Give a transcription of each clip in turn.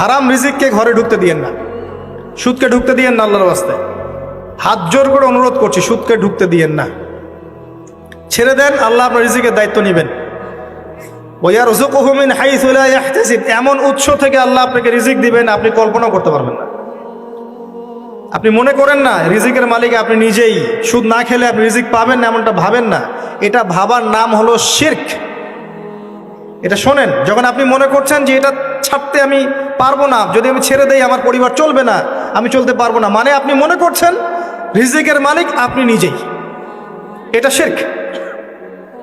হারাম রিজিককে ঘরে ঢুকতে দিয়েন না। সুদকে ঢুকতে দিয়েন না আল্লাহর বাস্তে হাত জোর করে অনুরোধ করছি, সুদকে ঢুকতে দিয়েন না। ছেড়ে দেন, আল্লাহ আপনার রিজিকের দায়িত্ব নেবেন। এমন উৎস থেকে আল্লাহ আপনাকে রিজিক দিবেন, আপনি কল্পনা করতে পারবেন না। আপনি মনে করেন না, রিজিকের মালিক আপনি নিজেই। সুদ না খেলে আপনি রিজিক পাবেন না, এমনটা ভাবেন না। এটা ভাবার নাম হলো শির্ক। এটা শোনেন, যখন আপনি মনে করছেন যে এটা ছাড়তে আমি পারব না। যদি আমি ছেড়ে দেই, আমার পরিবার চলবে না। আমি চলতে পারব না। মানে আপনি মনে করছেন, রিজিকের মালিক আপনি নিজেই। এটা শির্ক।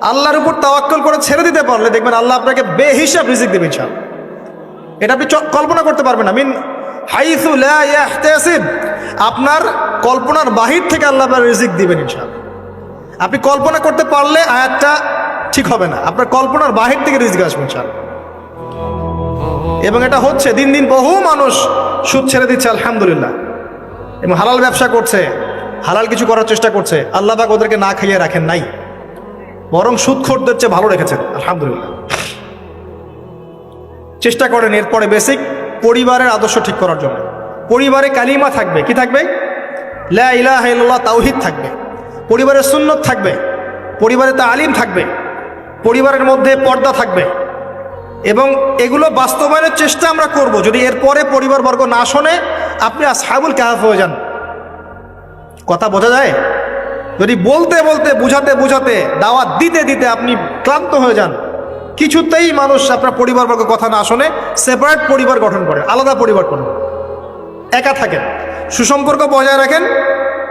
আল্লাহর উপর তাওয়াক্কল করে ছেড়ে দিতে পারলে দেখবেন আল্লাহ আপনাকে বেহিসাব রিজিক দেবে ইনশাল এটা আপনি কল্পনা করতে পারবেন না। মিন হাইসু লা ইয়াহতাসিব। আপনার কল্পনার বাহির থেকে আল্লাহ আপনার রিজিক দিবেন ইনশাল আপনি কল্পনা করতে পারলে আয়াতটা ঠিক হবে না। আপনার কল্পনার বাহির থেকে রিজিক আসবে ইনশাল এবং এটা হচ্ছে, দিন দিন বহু মানুষ সুদ ছেড়ে দিচ্ছে, আলহামদুলিল্লাহ। এবং হালাল ব্যবসা করছে, হালাল কিছু করার চেষ্টা করছে, আল্লাহ পাক ওদেরকে না খাইয়ে রাখেন নাই। বরং সুদখোরদের চেয়ে ভালো রেখেছেন, আলহামদুলিল্লাহ। চেষ্টা করেন এরপরে বেসিক পরিবারের আদর্শ ঠিক করার জন্য। পরিবারে কালিমা থাকবে, কি থাকবে? লা তাওহিদ থাকবে। পরিবারের সুন্নত থাকবে, পরিবারে তা আলিম থাকবে, পরিবারের মধ্যে পর্দা থাকবে। এবং এগুলো বাস্তবায়নের চেষ্টা আমরা করব। যদি এরপরে পরিবারবর্গ না শোনে, আপনি আসহাবুল কাহাফ হয়ে যান। কথা বোঝা যায়? যদি বলতে বলতে, বুঝাতে বুঝাতে, দাওয়াত দিতে দিতে আপনি ক্লান্ত হয়ে যান, কিছুতেই মানুষ আপনার পরিবারবর্গ কথা না শোনে সেপারেট পরিবার গঠন করে, আলাদা পরিবার করুন একা থাকেন। সুসম্পর্ক বজায় রাখেন,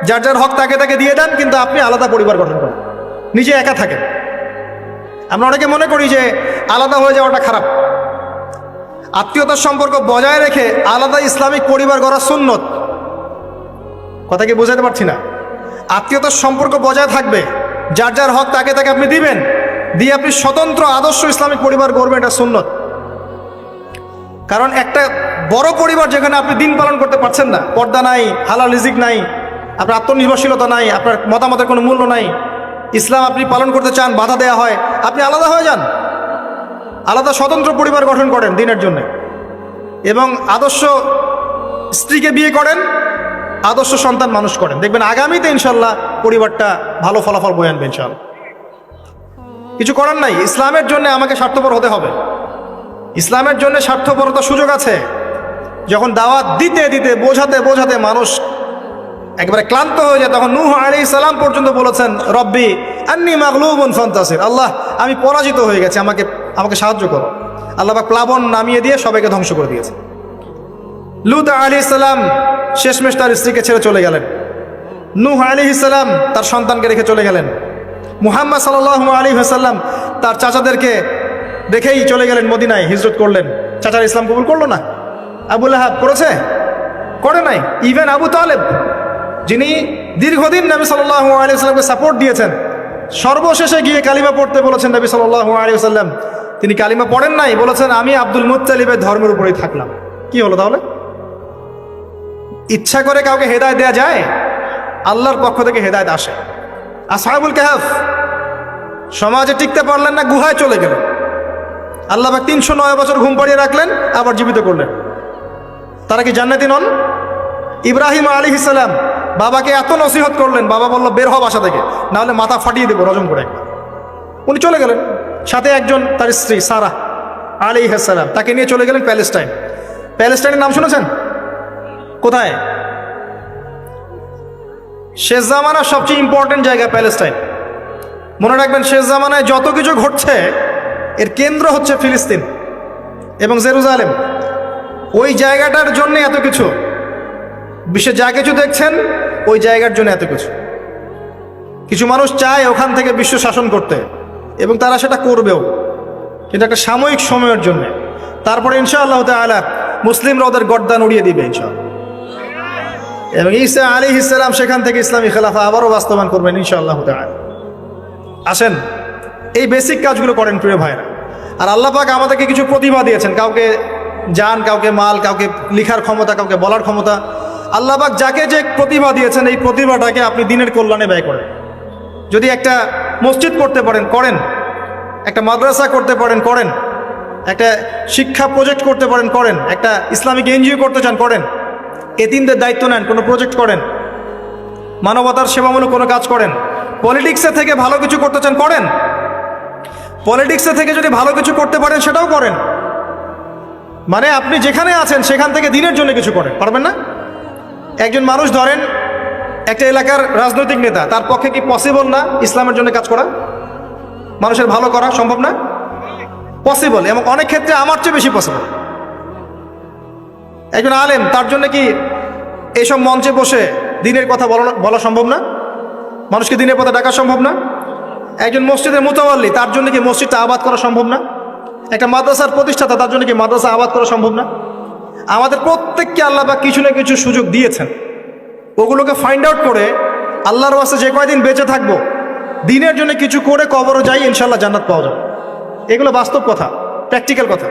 যার যার হক তাকে তাকে দিয়ে দেন, কিন্তু আপনি আলাদা পরিবার গঠন করেন। নিজে একা থাকেন। আমরা অনেকে মনে করি যে আলাদা হয়ে যাওয়াটা খারাপ। আত্মীয়তার সম্পর্ক বজায় রেখে আলাদা ইসলামিক পরিবার গড়া সুন্নত। কথা কি বোঝাতে পারছি না? আত্মীয়তার সম্পর্ক বজায় থাকবে, যার যার হক তাকে তাকে আপনি দিবেন, দিয়ে আপনি স্বতন্ত্র আদর্শ ইসলামিক পরিবার গড়বেন এটা সুন্নত। কারণ একটা বড় পরিবার যেখানে আপনি দিন পালন করতে পারছেন না, পর্দা নাই, হালাল রিজিক নাই, আপনার আত্মনির্ভরশীলতা নাই, আপনার মতামতের কোনো মূল্য নাই ইসলাম আপনি পালন করতে চান, বাধা দেওয়া হয়, আপনি আলাদা হয়ে যান। আলাদা স্বতন্ত্র পরিবার গঠন করেন দিনের জন্য। এবং আদর্শ স্ত্রীকে বিয়ে করেন, আদর্শ সন্তান মানুষ করেন। দেখবেন আগামীতে ইনশাল্লাহ পরিবারটা ভালো ফলাফল বয়ে আনবে ইনশাল্লাহ। কিছু করার নাই, ইসলামের জন্য আমাকে স্বার্থপর হতে হবে। ইসলামের জন্য স্বার্থপরতার সুযোগ আছে। যখন দাওয়াত দিতে দিতে, বোঝাতে বোঝাতে মানুষ একবারে ক্লান্ত হয়ে যায়। তখন নূহ আলী সালাম পর্যন্ত বলেছেন, রব্বি, আন্নি মাগলুবন ফন্তাসির। আল্লাহ, আমি পরাজিত হয়ে গেছি, আমাকে আমাকে সাহায্য করো। আল্লাহ পাক প্লাবন নামিয়ে দিয়ে সবাইকে ধ্বংস করে দিয়েছে। লুত আলী সালাম শেষমেশ তার স্ত্রীকে ছেড়ে চলে গেলেন। নূহ আলী ইসালাম তার সন্তানকে রেখে চলে গেলেন। মুহাম্মদ সাল আলী হাসাল্লাম তার চাচাদেরকে রেখেই চলে গেলেন মদিনায়, হিজরত করলেন। চাচার ইসলাম কবুল করল না? আবুল আহাব করেছে? করে নাই। ইভেন আবু তালেব যিনি দীর্ঘদিন নবী সাল্লাহ আলিয়াকে সাপোর্ট দিয়েছেন, সর্বশেষে গিয়ে কালিমা পড়তে বলেছেন নবী সাল্লাহ আলিয়াল্লাম তিনি কালিমা পড়েন নাই, বলেছেন, আমি আব্দুল মুত্তালিবের ধর্মের উপরেই থাকলাম। কি হলো তাহলে? ইচ্ছা করে কাউকে হেদায় দেয়া যায়? আল্লাহর পক্ষ থেকে হেদায়ত আসে। আসহাবুল কাহাফ, সমাজে টিকতে পারলেন না, গুহায় চলে গেলেন আল্লাহ পাক তিনশো নয় বছর ঘুম পাড়িয়ে রাখলেন, আবার জীবিত করলেন। তারা কি জান্নাতি নন? ইব্রাহিম আলী ইসালাম বাবাকে এত নসিহত করলেন, বাবা বলল, বের হওয়া বাসা থেকে, নাহলে মাথা ফাটিয়ে দেবো রজম করে একবার। উনি চলে গেলেন। সাথে একজন তার স্ত্রী, সারা আলী হাসালাম তাকে নিয়ে চলে গেলেন প্যালেস্টাইন। প্যালেস্টাইনের নাম শুনেছেন? কোথায়? শেষ জামানার সবচেয়ে ইম্পর্টেন্ট জায়গা প্যালেস্টাইন। মনে রাখবেন, শেষ জামানায় যত কিছু ঘটছে, এর কেন্দ্র হচ্ছে ফিলিস্তিন এবং জেরুজালেম। ওই জায়গাটার জন্য এত কিছু। বিশ্বে যা কিছু দেখছেন, ওই জায়গার জন্য এত কিছু। কিছু মানুষ চায় ওখান থেকে বিশ্ব শাসন করতে, এবং তারা সেটা করবেও। কিন্তু একটা সাময়িক সময়ের জন্য। তারপরে ইনশাআল্লাহ তালা মুসলিমরা ওদের গর্দান উড়িয়ে দিবে ইনশাআল্লাহ। এবং ঈসা আলী ইসলাম সেখান থেকে ইসলামী খেলাফা আবারও বাস্তবায়ন করবেন ইনশাআল্লাহ তালা আসেন, এই বেসিক কাজগুলো করেন প্রিয় ভাইরা আর আল্লাহ পাক আমাদেরকে কিছু প্রতিভা দিয়েছেন। কাউকে জান, কাউকে মাল, কাউকে লিখার ক্ষমতা, কাউকে বলার ক্ষমতা। আল্লাহ পাক যাকে যে প্রতিভা দিয়েছেন, এই প্রতিভাটাকে আপনি দিনের কল্যাণে ব্যয় করেন। যদি একটা মসজিদ করতে পারেন, করেন। একটা মাদ্রাসা করতে পারেন, করেন। একটা শিক্ষা প্রজেক্ট করতে পারেন, করেন। একটা ইসলামিক এনজিও করতে চান, করেন। এতিমদের দায়িত্ব নেন, কোনো প্রজেক্ট করেন। মানবতার সেবামূলক কোনো কাজ করেন। পলিটিক্সে থেকে ভালো কিছু করতে চান, করেন। পলিটিক্সে থেকে যদি ভালো কিছু করতে পারেন, সেটাও করেন। মানে আপনি যেখানে আছেন, সেখান থেকে দিনের জন্য কিছু করেন, পারবেন না? একজন মানুষ ধরেন, একটা এলাকার রাজনৈতিক নেতা, তার পক্ষে কি পসিবল না ইসলামের জন্য কাজ করা? মানুষের ভালো করা সম্ভব না? পসিবল এবং অনেক ক্ষেত্রে আমার চেয়ে বেশি পসিবল একজন আলেম, তার জন্য কি এইসব মঞ্চে বসে দিনের কথা বলা সম্ভব না? মানুষকে দিনের পথে ডাকা সম্ভব না? একজন মসজিদের মোতাবাল্লি তার জন্য কি মসজিদটা আবাদ করা সম্ভব না? একটা মাদ্রাসার প্রতিষ্ঠাতা, তার জন্য কি মাদ্রাসা আবাদ করা সম্ভব না? আমাদের প্রত্যেককে আল্লাহ বা কিছু না কিছু সুযোগ দিয়েছেন। ওগুলোকে ফাইন্ড আউট করে আল্লাহর ওয়াসে যে কয়দিন বেঁচে থাকব, দিনের জন্য কিছু করে কবরও যাই ইনশাল্লাহ জান্নাত পাওয়া যাবে। এগুলো বাস্তব কথা প্র্যাকটিক্যাল কথা।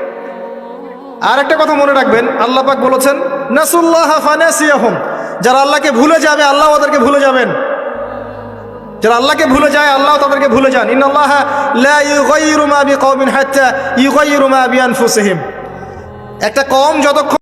আর একটা কথা মনে রাখবেন, আল্লাহ পাক বলেছেন, নাসুল্লাহ ফানাসিয়াহুম। যারা আল্লাহকে ভুলে যাবে, আল্লাহ ওদেরকে ভুলে যাবেন। যারা আল্লাহকে ভুলে যায়, আল্লাহ তাদেরকে ভুলে যান। ইন্নাল্লাহ লা ইউগাইয়িরু মা বিকওমিন হাত্তা ইউগাইয়িরু মা বিআনফুসিহিম। একটা কম যতক্ষণ